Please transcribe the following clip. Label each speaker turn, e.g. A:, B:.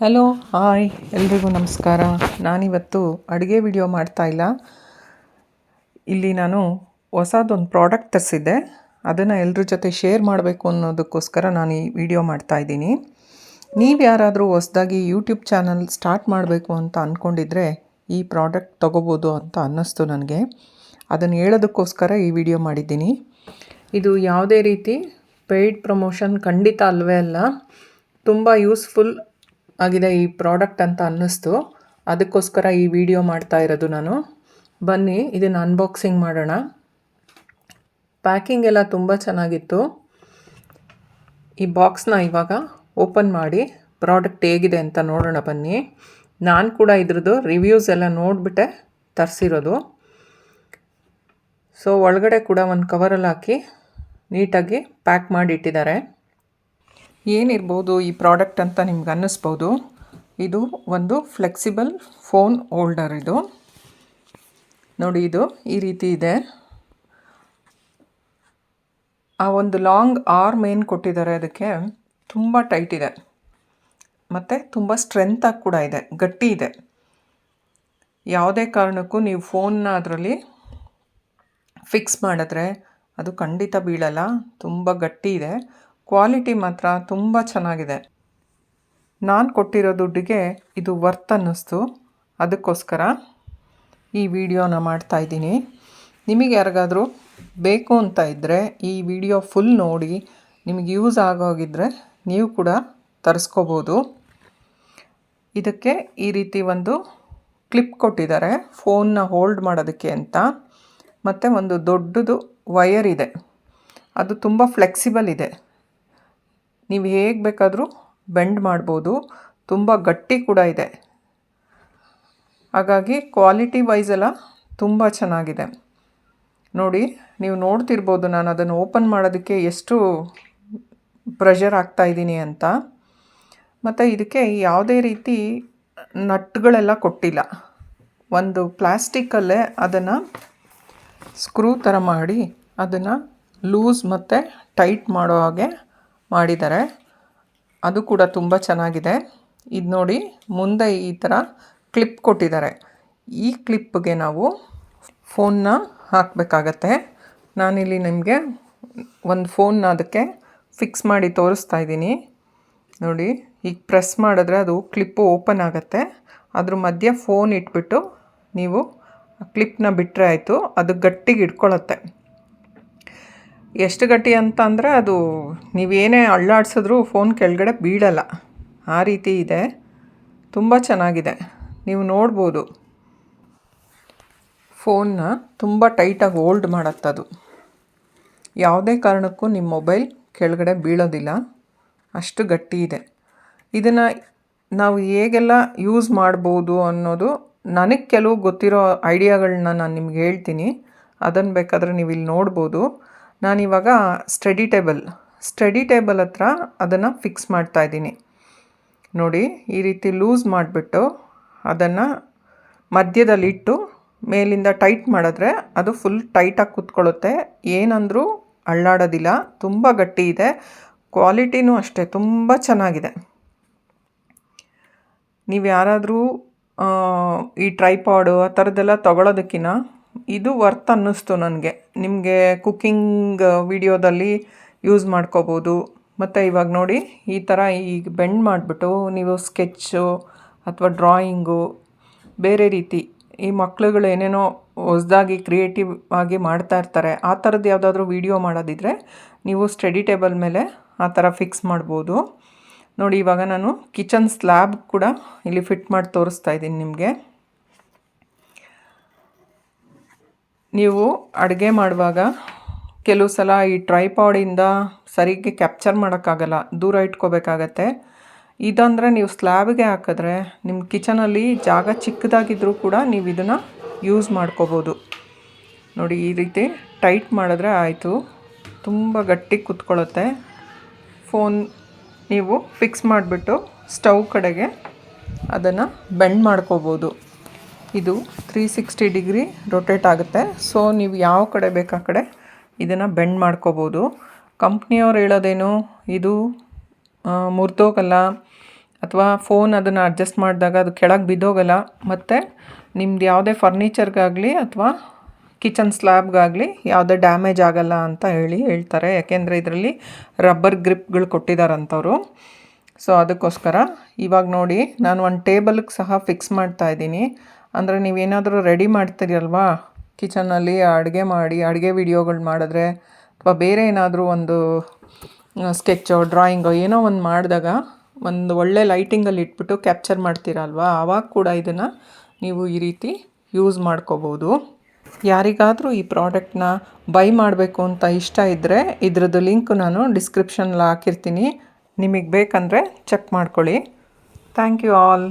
A: Hello hi ಎಲ್ರಿಗೂ ನಮಸ್ಕಾರ. ನಾನಿವತ್ತು ಅಡುಗೆ ವಿಡಿಯೋ ಮಾಡ್ತಾ ಇಲ್ಲ. ಇಲ್ಲಿ ನಾನು ಹೊಸದೊಂದು ಪ್ರಾಡಕ್ಟ್ ತರಿಸಿದ್ದೆ. ಅದನ್ನು ಎಲ್ಲರ ಜೊತೆ ಶೇರ್ ಮಾಡಬೇಕು ಅನ್ನೋದಕ್ಕೋಸ್ಕರ ನಾನು ಈ ವಿಡಿಯೋ ಮಾಡ್ತಾಯಿದ್ದೀನಿ ನೀವು ಯಾರಾದರೂ ಹೊಸದಾಗಿ ಯೂಟ್ಯೂಬ್ ಚಾನಲ್ ಸ್ಟಾರ್ಟ್ ಮಾಡಬೇಕು ಅಂತ ಅಂದ್ಕೊಂಡಿದ್ರೆ ಈ ಪ್ರಾಡಕ್ಟ್ ತೊಗೋಬೋದು ಅಂತ ಅನ್ನಿಸ್ತು ನನಗೆ. ಅದನ್ನು ಹೇಳೋದಕ್ಕೋಸ್ಕರ ಈ ವಿಡಿಯೋ ಮಾಡಿದ್ದೀನಿ. ಇದು ಯಾವುದೇ ರೀತಿ ಪೇಯ್ಡ್ ಪ್ರಮೋಷನ್ ಖಂಡಿತ ಅಲ್ಲವೇ ಅಲ್ಲ. ತುಂಬ ಯೂಸ್ಫುಲ್ ಆಗಿದೆ ಈ ಪ್ರಾಡಕ್ಟ್ ಅಂತ ಅನ್ನಿಸ್ತು. ಅದಕ್ಕೋಸ್ಕರ ಈ ವಿಡಿಯೋ ಮಾಡ್ತಾ ಇರೋದು ನಾನು. ಬನ್ನಿ, ಇದನ್ನು ಅನ್ಬಾಕ್ಸಿಂಗ್ ಮಾಡೋಣ. ಪ್ಯಾಕಿಂಗ್ ಎಲ್ಲ ತುಂಬ ಚೆನ್ನಾಗಿತ್ತು. ಈ ಬಾಕ್ಸ್ನ ಇವಾಗ ಓಪನ್ ಮಾಡಿ ಪ್ರಾಡಕ್ಟ್ ಹೇಗಿದೆ ಅಂತ ನೋಡೋಣ ಬನ್ನಿ. ನಾನು ಕೂಡ ಇದ್ರದ್ದು ರಿವ್ಯೂಸ್ ಎಲ್ಲ ನೋಡಿಬಿಟ್ಟೆ, ತರಿಸಿರೋದು. ಸೊ ಒಳಗಡೆ ಕೂಡ ಒಂದು ಕವರಲ್ಲಿ ಹಾಕಿ ನೀಟಾಗಿ ಪ್ಯಾಕ್ ಮಾಡಿ ಇಟ್ಟಿದ್ದಾರೆ. ಏನಿರ್ಬೋದು ಈ ಪ್ರಾಡಕ್ಟ್ ಅಂತ ನಿಮ್ಗೆ ಅನ್ನಿಸ್ಬೋದು? ಇದು ಒಂದು ಫ್ಲೆಕ್ಸಿಬಲ್ ಫೋನ್ ಹೋಲ್ಡರ್ ಇದು. ನೋಡಿ, ಇದು ಈ ರೀತಿ ಇದೆ. ಆ ಒಂದು ಲಾಂಗ್ ಆರ್ಮ್ ಏನು ಕೊಟ್ಟಿದ್ದಾರೆ ಅದಕ್ಕೆ? ತುಂಬ ಟೈಟ್ ಇದೆ. ಮತ್ತು ತುಂಬ ಸ್ಟ್ರೆಂತಾಗಿ ಕೂಡ ಇದೆ. ಗಟ್ಟಿ ಇದೆ. ಯಾವುದೇ ಕಾರಣಕ್ಕೂ ನೀವು ಫೋನ್ನ ಅದರಲ್ಲಿ ಫಿಕ್ಸ್ ಮಾಡಿದ್ರೆ ಅದು ಖಂಡಿತ ಬೀಳಲ್ಲ. ತುಂಬ ಗಟ್ಟಿ ಇದೆ. ಕ್ವಾಲಿಟಿ ಮಾತ್ರ ತುಂಬ ಚೆನ್ನಾಗಿದೆ. ನಾನು ಕೊಟ್ಟಿರೋ ದುಡ್ಡಿಗೆ ಇದು ವರ್ತ್ ಅನ್ನಿಸ್ತು. ಅದಕ್ಕೋಸ್ಕರ ಈ ವಿಡಿಯೋನ ಮಾಡ್ತಾಯಿದ್ದೀನಿ ನಿಮಗೆ ಯಾರಿಗಾದರೂ ಬೇಕು ಅಂತ ಇದ್ದರೆ ಈ ವಿಡಿಯೋ ಫುಲ್ ನೋಡಿ, ನಿಮಗೆ ಯೂಸ್ ಆಗೋಗಿದ್ದರೆ ನೀವು ಕೂಡ ತರಿಸ್ಕೋಬೋದು. ಇದಕ್ಕೆ ಈ ರೀತಿ ಒಂದು ಕ್ಲಿಪ್ ಕೊಟ್ಟಿದ್ದಾರೆ. ಫೋನ್ನ ಹೋಲ್ಡ್ ಮಾಡೋದಕ್ಕೆ ಅಂತ. ಮತ್ತು ಒಂದು ದೊಡ್ಡದು ವಯರ್ ಇದೆ. ಅದು ತುಂಬ ಫ್ಲೆಕ್ಸಿಬಲ್ ಇದೆ. ನೀವು ಹೇಗೆ ಬೇಕಾದರೂ ಬೆಂಡ್ ಮಾಡ್ಬೋದು. ತುಂಬ ಗಟ್ಟಿ ಕೂಡ ಇದೆ. ಹಾಗಾಗಿ ಕ್ವಾಲಿಟಿ ವೈಸ್ ಎಲ್ಲ ತುಂಬ ಚೆನ್ನಾಗಿದೆ. ನೋಡಿ, ನೀವು ನೋಡ್ತಿರ್ಬೋದು ನಾನು ಅದನ್ನು ಓಪನ್ ಮಾಡೋದಕ್ಕೆ ಎಷ್ಟು ಪ್ರೆಷರ್ ಇದ್ದೀನಿ ಅಂತ. ಮತ್ತು ಇದಕ್ಕೆ ಯಾವುದೇ ರೀತಿ ನಟ್ಗಳೆಲ್ಲ ಕೊಟ್ಟಿಲ್ಲ. ಒಂದು ಪ್ಲ್ಯಾಸ್ಟಿಕ್ಕಲ್ಲೇ ಅದನ್ನು ಸ್ಕ್ರೂ ಥರ ಮಾಡಿ ಅದನ್ನು ಲೂಸ್ ಮತ್ತು ಟೈಟ್ ಮಾಡೋ ಹಾಗೆ ಮಾಡಿದ್ದಾರೆ. ಅದು ಕೂಡ ತುಂಬ ಚೆನ್ನಾಗಿದೆ. ಇದು ನೋಡಿ ಮುಂದೆ ಈ ಥರ ಕ್ಲಿಪ್ ಕೊಟ್ಟಿದ್ದಾರೆ. ಈ ಕ್ಲಿಪ್ಗೆ ನಾವು ಫೋನ್ನ ಹಾಕಬೇಕಾಗತ್ತೆ. ನಾನಿಲ್ಲಿ ನಿಮಗೆ ಒಂದು ಫೋನ್ನ ಅದಕ್ಕೆ ಫಿಕ್ಸ್ ಮಾಡಿ ತೋರಿಸ್ತಾ ಇದ್ದೀನಿ. ನೋಡಿ, ಈಗ ಪ್ರೆಸ್ ಮಾಡಿದ್ರೆ ಅದು ಕ್ಲಿಪ್ಪು ಓಪನ್ ಆಗುತ್ತೆ. ಅದ್ರ ಮಧ್ಯೆ ಫೋನ್ ಇಟ್ಬಿಟ್ಟು ನೀವು ಕ್ಲಿಪ್ನ ಬಿಟ್ಟರೆ ಆಯಿತು. ಅದು ಗಟ್ಟಿಗೆ ಇಟ್ಕೊಳ್ಳುತ್ತೆ ಎಷ್ಟು ಗಟ್ಟಿ ಅಂತ ಅಂದರೆ ಅದು ನೀವೇನೇ ಅಳ್ಳಾಡಿಸಿದ್ರೂ ಫೋನ್ ಕೆಳಗಡೆ ಬೀಳಲ್ಲ. ಆ ರೀತಿ ಇದೆ. ತುಂಬ ಚೆನ್ನಾಗಿದೆ. ನೀವು ನೋಡ್ಬೋದು. ಫೋನ್ನ ತುಂಬ ಟೈಟಾಗಿ ಓಲ್ಡ್ ಮಾಡತ್ತದು. ಯಾವುದೇ ಕಾರಣಕ್ಕೂ ನಿಮ್ಮ ಮೊಬೈಲ್ ಕೆಳಗಡೆ ಬೀಳೋದಿಲ್ಲ. ಅಷ್ಟು ಗಟ್ಟಿ ಇದೆ. ಇದನ್ನು ನಾವು ಹೇಗೆಲ್ಲ ಯೂಸ್ ಮಾಡ್ಬೋದು ಅನ್ನೋದು ನನಗೆ ಕೆಲವು ಗೊತ್ತಿರೋ ಐಡಿಯಾಗಳನ್ನ ನಾನು ನಿಮ್ಗೆ ಹೇಳ್ತೀನಿ. ಅದನ್ನು ಬೇಕಾದರೆ ನೀವು ಇಲ್ಲಿ ನೋಡ್ಬೋದು. ನಾನಿವಾಗ ಸ್ಟಡಿ ಟೇಬಲ್ ಸ್ಟಡಿ ಟೇಬಲ್ ಹತ್ರ ಅದನ್ನು ಫಿಕ್ಸ್ ಮಾಡ್ತಾ ಇದ್ದೀನಿ. ನೋಡಿ, ಈ ರೀತಿ ಲೂಸ್ ಮಾಡಿಬಿಟ್ಟು ಅದನ್ನು ಮಧ್ಯದಲ್ಲಿಟ್ಟು ಮೇಲಿಂದ ಟೈಟ್ ಮಾಡಿದ್ರೆ ಅದು ಫುಲ್ ಟೈಟಾಗಿ ಕೂತ್ಕೊಳ್ಳುತ್ತೆ. ಏನಂದರೂ ಅಳ್ಳಾಡೋದಿಲ್ಲ, ತುಂಬ ಗಟ್ಟಿ ಇದೆ ಕ್ವಾಲಿಟಿನೂ ಅಷ್ಟೇ, ತುಂಬ ಚೆನ್ನಾಗಿದೆ. ನೀವು ಯಾರಾದರೂ ಈ ಟ್ರೈಪಾಡು ಆ ಥರದ್ದೆಲ್ಲ ತೊಗೊಳೋದಕ್ಕಿಂತ ಇದು ವರ್ತ್ ಅನ್ನಿಸ್ತು ನನಗೆ. ನಿಮಗೆ ಕುಕ್ಕಿಂಗ್ ವಿಡಿಯೋದಲ್ಲಿ ಯೂಸ್ ಮಾಡ್ಕೋಬೋದು. ಮತ್ತು ಇವಾಗ ನೋಡಿ, ಈ ಥರ ಈಗ ಬೆಂಡ್ ಮಾಡಿಬಿಟ್ಟು ನೀವು ಸ್ಕೆಚ್ಚು ಅಥವಾ ಡ್ರಾಯಿಂಗು ಬೇರೆ ರೀತಿ ಈ ಮಕ್ಳುಗಳು ಏನೇನೋ ಹೊಸ್ದಾಗಿ ಕ್ರಿಯೇಟಿವ್ ಆಗಿ ಮಾಡ್ತಾ ಇರ್ತಾರೆ, ಆ ಥರದ್ದು ಯಾವುದಾದ್ರೂ ವಿಡಿಯೋ ಮಾಡೋದಿದ್ರೆ ನೀವು ಸ್ಟಡಿ ಟೇಬಲ್ ಮೇಲೆ ಆ ಥರ ಫಿಕ್ಸ್ ಮಾಡ್ಬೋದು. ನೋಡಿ, ಇವಾಗ ನಾನು ಕಿಚನ್ ಸ್ಲ್ಯಾಬ್ ಕೂಡ ಇಲ್ಲಿ ಫಿಟ್ ಮಾಡಿ ತೋರಿಸ್ತಾ ಇದ್ದೀನಿ ನಿಮಗೆ. ನೀವು ಅಡುಗೆ ಮಾಡುವಾಗ ಕೆಲವು ಸಲ ಈ ಟ್ರೈಪಾಡಿಂದ ಸರಿಗೆ ಕ್ಯಾಪ್ಚರ್ ಮಾಡೋಕ್ಕಾಗಲ್ಲ, ದೂರ ಇಟ್ಕೋಬೇಕಾಗತ್ತೆ. ಇದಂದರೆ ನೀವು ಸ್ಲ್ಯಾಬ್ಗೆ ಹಾಕಿದ್ರೆ ನಿಮ್ಮ ಕಿಚನಲ್ಲಿ ಜಾಗ ಚಿಕ್ಕದಾಗಿದ್ದರೂ ಕೂಡ ನೀವು ಇದನ್ನು ಯೂಸ್ ಮಾಡ್ಕೋಬೋದು. ನೋಡಿ, ಈ ರೀತಿ ಟೈಟ್ ಮಾಡಿದ್ರೆ ಆಯಿತು. ತುಂಬ ಗಟ್ಟಿ ಕುತ್ಕೊಳ್ಳುತ್ತೆ. ಫೋನ್ ನೀವು ಫಿಕ್ಸ್ ಮಾಡಿಬಿಟ್ಟು ಸ್ಟವ್ ಕಡೆಗೆ ಅದನ್ನು ಬೆಂಡ್ ಮಾಡ್ಕೋಬೋದು. ಇದು ತ್ರೀ ಸಿಕ್ಸ್ಟಿ ಡಿಗ್ರಿ ರೊಟೇಟ್ ಆಗುತ್ತೆ. ಸೊ ನೀವು ಯಾವ ಕಡೆ ಬೇಕಾ ಕಡೆ ಇದನ್ನು ಬೆಂಡ್ ಮಾಡ್ಕೋಬೋದು. ಕಂಪ್ನಿಯವ್ರು ಹೇಳೋದೇನು? ಇದು ಮುರಿದೋಗಲ್ಲ. ಅಥವಾ ಫೋನ್ ಅದನ್ನು ಅಡ್ಜಸ್ಟ್ ಮಾಡಿದಾಗ ಅದು ಕೆಳಗೆ ಬಿದ್ದೋಗಲ್ಲ. ಮತ್ತು ನಿಮ್ದು ಯಾವುದೇ ಫರ್ನಿಚರ್ಗಾಗಲಿ ಅಥವಾ ಕಿಚನ್ ಸ್ಲ್ಯಾಬ್ಗಾಗಲಿ ಯಾವುದೇ ಡ್ಯಾಮೇಜ್ ಆಗಲ್ಲ ಅಂತ ಹೇಳಿ ಹೇಳ್ತಾರೆ. ಯಾಕೆಂದರೆ ಇದರಲ್ಲಿ ರಬ್ಬರ್ ಗ್ರಿಪ್ಗಳು ಕೊಟ್ಟಿದ್ದಾರಂಥವ್ರು ಸೊ ಅದಕ್ಕೋಸ್ಕರ ಇವಾಗ ನೋಡಿ, ನಾನು ಒಂದು ಟೇಬಲ್ಗೆ ಸಹ ಫಿಕ್ಸ್ ಮಾಡ್ತಾ ಇದ್ದೀನಿ. ಅಂದರೆ ನೀವೇನಾದರೂ ರೆಡಿ ಮಾಡ್ತೀರಲ್ವಾ ಕಿಚನಲ್ಲಿ ಅಡುಗೆ ಮಾಡಿ, ಅಡುಗೆ ವಿಡಿಯೋಗಳು ಮಾಡಿದ್ರೆ ಅಥವಾ ಬೇರೆ ಏನಾದರೂ ಒಂದು ಸ್ಕೆಚ್ಚೋ ಡ್ರಾಯಿಂಗೋ ಏನೋ ಒಂದು ಮಾಡಿದಾಗ ಒಂದು ಒಳ್ಳೆ ಲೈಟಿಂಗಲ್ಲಿ ಇಟ್ಬಿಟ್ಟು ಕ್ಯಾಪ್ಚರ್ ಮಾಡ್ತೀರಲ್ವಾ? ಆವಾಗ ಕೂಡ ಇದನ್ನು ನೀವು ಈ ರೀತಿ ಯೂಸ್ ಮಾಡ್ಕೋಬೋದು. ಯಾರಿಗಾದರೂ ಈ ಪ್ರಾಡಕ್ಟ್ನ ಬೈ ಮಾಡಬೇಕು ಅಂತ ಇಷ್ಟ ಇದ್ದರೆ ಇದ್ರದ್ದು ಲಿಂಕ್ ನಾನು ಡಿಸ್ಕ್ರಿಪ್ಷನಲ್ಲಿ ಹಾಕಿರ್ತೀನಿ. ನಿಮಗೆ ಬೇಕಂದರೆ ಚೆಕ್ ಮಾಡ್ಕೊಳ್ಳಿ. Thank you all